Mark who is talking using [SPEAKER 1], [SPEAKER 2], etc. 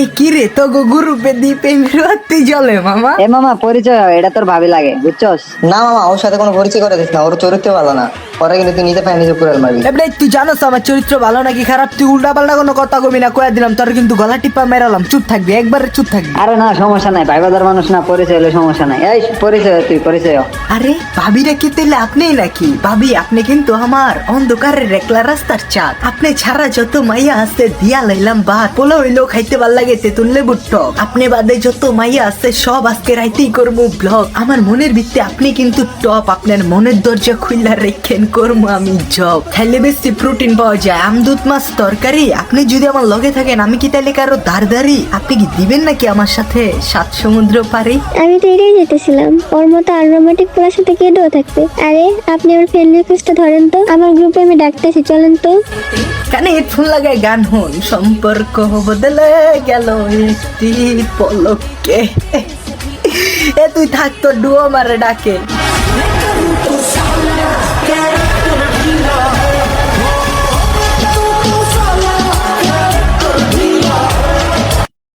[SPEAKER 1] এই কি রে তো গ্রুপে দ্বীপে মিরুয়াতি জলে মামা?
[SPEAKER 2] এ মামা পরিচয় হয়, এটা তোর ভাবি লাগে বুঝছস?
[SPEAKER 3] না মামা ওর সাথে কোনো পরিচয় করে দিস না ওর চরিত্র ভালো না। পরে কিন্তু তুই নিজে পায়ে নিজে কুড়াল মারবি।
[SPEAKER 1] এবারে তুই জানোস আমার চরিত্র ভালো নাকি খারাপ? তুই উল্টা পাল্টা কোনো কথা কবি না কয়ে দিলাম তোর কিন্তু গলা টিপা মেরালাম চুপ থাকবি একবারে চুপ থাকবি।
[SPEAKER 2] আরে না সমস্যা নাই ভাইবাদার মানুষ না পরিচয় হলে সমস্যা নাই। এই পরিচয় তুই পরিচয়।
[SPEAKER 1] আরে ভাবিরা কি তাইলে আপনিই নাকি? ভাবি আপনি কিন্তু আমার অন্ধকারের একলা রাস্তার চাঁদ। আপনি ছাড়া যত মাইয়া আছে দিয়া লাইলাম বাদ। পোলা হইলেও খাইতে ভালো লাগে তেতুল লেবুর টক আপনি বাদে যত মাইয়া আছে, সব আজকে রাইতেই করব ব্লগ আমার মনের ভিত্তি আপনি কিন্তু টপ আপনার মনের দরজা খুললা রেখেন করব আমি জব খাইলে বেশি প্রোটিন পাওয়া যায়। আমদুত মাছ তরকারি। আপনি যদি আমার লগে থাকেন, আমি কি তাহলে কারও দাঁড়ি আপনি কি দিবেন নাকি আমার সাথে? সাত সমুদ্র পারি
[SPEAKER 4] আমি তো এটাই যেতেছিলাম ওর মতো আনরোমান্টিক পোলার সাথে কেটেও থাকবে? আরে, আপনি আমার ফ্রেন্ড রিকোয়েস্টটা ধরেন তো। আমার গ্রুপে আমি ডাকতেছি, চলেন তো।
[SPEAKER 1] কানে হেডফোন লাগায় গান হন সম্পর্ক বদলে গেল একটি পলকে। এ, তুই থাকতো ডুয়ো মারে ডাকে।